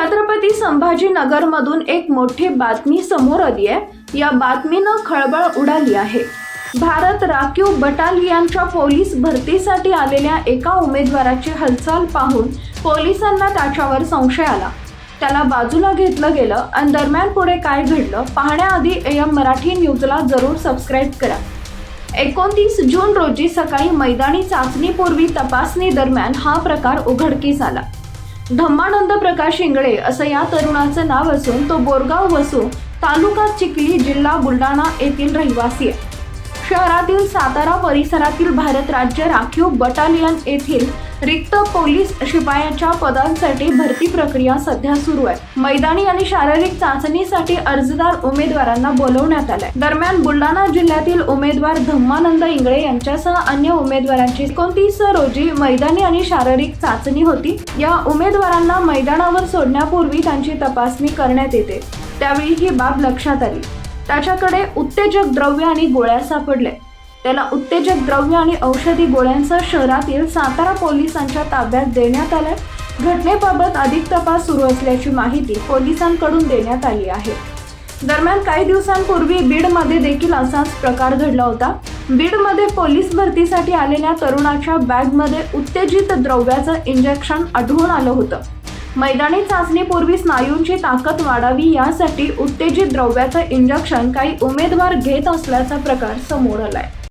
छत्रपती संभाजीनगरमधून एक मोठी बातमी समोर आली आहे. या बातमीनं खळबळ उडाली आहे. भारत राखीव बटालियनच्या पोलीस भरतीसाठी आलेल्या एका उमेदवाराची हालचाल पाहून पोलिसांना त्याच्यावर संशय आला. त्याला बाजूला घेतलं गेलं. आणि दरम्यान पुढे काय घडलं पाहण्याआधी एम मराठी न्यूजला जरूर सबस्क्राईब करा. एकोणतीस जून रोजी सकाळी मैदानी चाचणीपूर्वी तपासणी दरम्यान हा प्रकार उघडकीस आला. धम्मानंद प्रकाश इंगळे असं या तरुणाचं नाव असून तो बोरगाव वसू तालुका चिखली जिल्हा बुलढाणा येथील रहिवासी आहे. शहरातील सातारा परिसरातील भारत राज्य राखीव बटालियन येथील रिक्त पोलीस शिपायाच्या पदांसाठी भरती प्रक्रिया सध्या सुरू आहे. मैदानी आणि शारीरिक चाचणीसाठी अर्जदार उमेदवारांना बोलवण्यात आलंय. दरम्यान बुलढाणा जिल्ह्यातील उमेदवार धम्मानंद इंगळे यांच्यासह अन्य उमेदवारांची एकोणतीस रोजी मैदानी आणि शारीरिक चाचणी होती. या उमेदवारांना मैदानावर सोडण्यापूर्वी त्यांची तपासणी करण्यात येते. त्यावेळी ही बाब लक्षात आली. त्याच्याकडे उत्तेजक द्रव्य आणि गोळ्या सापडले त्याला उत्तेजक द्रव्य आणि औषधी गोळ्यांसह शहरातील सातारा पोलिसांच्या ताब्यात देण्यात आलंय. घटनेबाबत अधिक तपास सुरू असल्याची माहिती पोलिसांकडून देण्यात आली आहे. दरम्यान काही दिवसांपूर्वी बीडमध्ये देखील असाच प्रकार घडला होता. बीडमध्ये पोलीस भरतीसाठी आलेल्या तरुणाच्या बॅगमध्ये उत्तेजित द्रव्याचं इंजेक्शन आढळून आलं होतं. मैदानी चाचणीपूर्वी स्नायूंची ताकद वाढावी यासाठी उत्तेजित द्रव्याचं इंजेक्शन काही उमेदवार घेत असल्याचा प्रकार समोर आलाय.